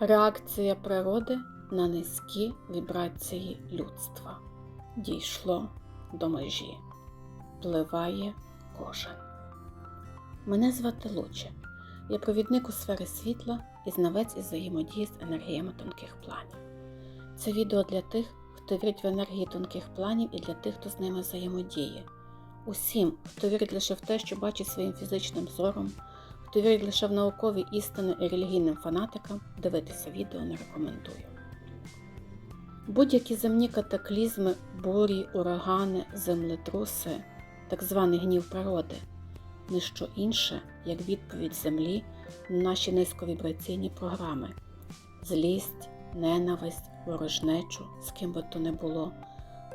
Реакція природи на низькі вібрації людства. Дійшло до межі. Пливає кожен. Мене звати Луче. Я провідник у сфері світла і знавець із взаємодії з енергіями тонких планів. Це відео для тих, хто вірить в енергії тонких планів і для тих, хто з ними взаємодіє. Усім, хто вірить лише в те, що бачить своїм фізичним зором, хто вірить лише в наукові істини і релігійним фанатикам, дивитися відео не рекомендую. Будь-які земні катаклізми, бурі, урагани, землетруси, так званий гнів природи не що інше, як відповідь Землі на наші низьковібраційні програми злість, ненависть, ворожнечу, з ким би то не було,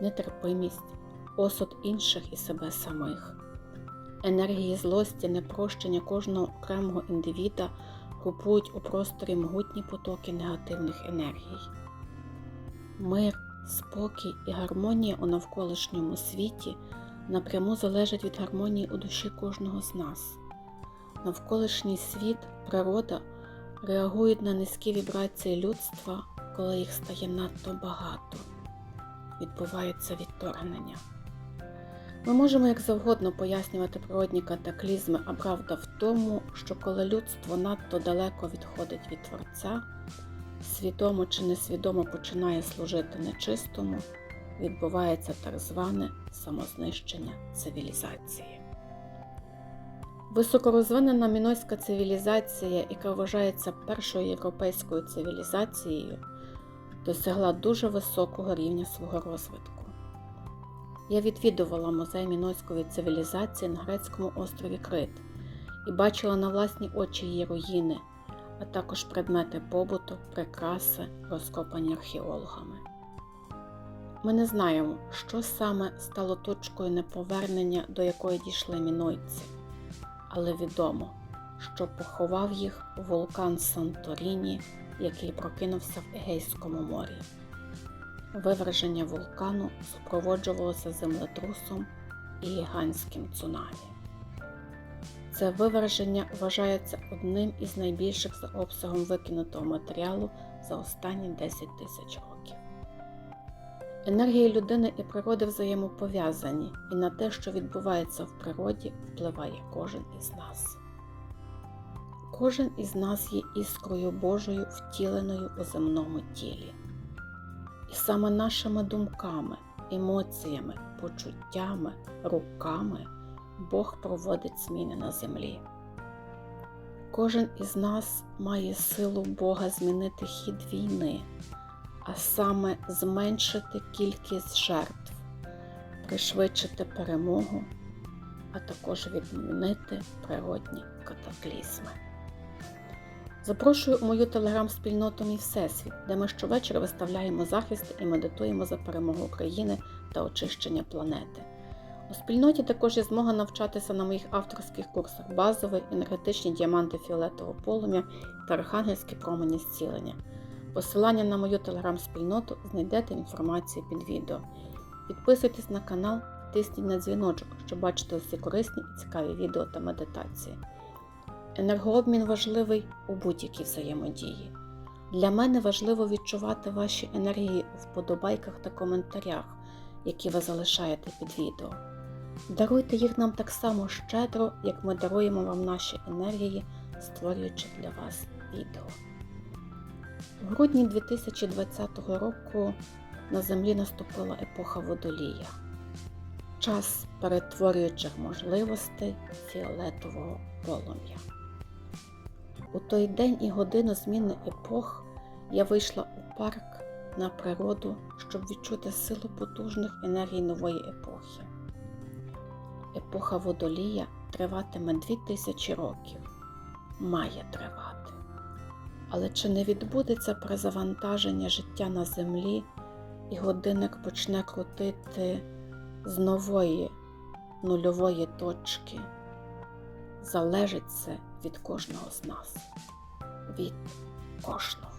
нетерпимість, осуд інших і себе самих. Енергії злості, непрощення кожного окремого індивіда групують у просторі могутні потоки негативних енергій. Мир, спокій і гармонія у навколишньому світі напряму залежать від гармонії у душі кожного з нас. Навколишній світ, природа реагують на низькі вібрації людства, коли їх стає надто багато. Відбувається відторгнення. Ми можемо як завгодно пояснювати природні катаклізми, а правда в тому, що коли людство надто далеко відходить від Творця, свідомо чи несвідомо починає служити нечистому, відбувається так зване самознищення цивілізації. Високорозвинена мінойська цивілізація, яка вважається першою європейською цивілізацією, досягла дуже високого рівня свого розвитку. Я відвідувала музей мінойської цивілізації на грецькому острові Крит і бачила на власні очі її руїни, а також предмети побуту, прикраси, розкопані археологами. Ми не знаємо, що саме стало точкою неповернення, до якої дійшли мінойці, але відомо, що поховав їх вулкан Санторіні, який прокинувся в Егейському морі. Виверження вулкану супроводжувалося землетрусом і гігантським цунамі. Це виверження вважається одним із найбільших за обсягом викинутого матеріалу за останні 10 тисяч років. Енергії людини і природи взаємопов'язані, і на те, що відбувається в природі, впливає кожен із нас. Кожен із нас є іскрою Божою, втіленою у земному тілі. І саме нашими думками, емоціями, почуттями, руками Бог проводить зміни на землі. Кожен із нас має силу Бога змінити хід війни а саме зменшити кількість жертв, пришвидшити перемогу, а також відмінити природні катаклізми. Запрошую у мою телеграм-спільноту Мій Всесвіт, де ми щовечора виставляємо захист і медитуємо за перемогу України та очищення планети. У спільноті також є змога навчатися на моїх авторських курсах базовий, енергетичні діаманти фіолетового полум'я та архангельські промені зцілення. Посилання на мою телеграм-спільноту знайдете в інформації під відео. Підписуйтесь на канал, тисніть на дзвіночок, щоб бачити усі корисні і цікаві відео та медитації. Енергообмін важливий у будь-якій взаємодії. Для мене важливо відчувати ваші енергії у вподобайках та коментарях, які ви залишаєте під відео. Даруйте їх нам так само щедро, як ми даруємо вам наші енергії, створюючи для вас відео. У грудні 2020 року на землі наступила епоха водолія, час перетворюючих можливостей фіолетового полум'я. У той день і годину зміни епох я вийшла у парк на природу, щоб відчути силу потужних енергій нової епохи. Епоха водолія триватиме 2000 років, має тривати. Але чи не відбудеться перезавантаження життя на землі, і годинник почне крутити з нової нульової точки? Залежить це від кожного з нас, від кожного.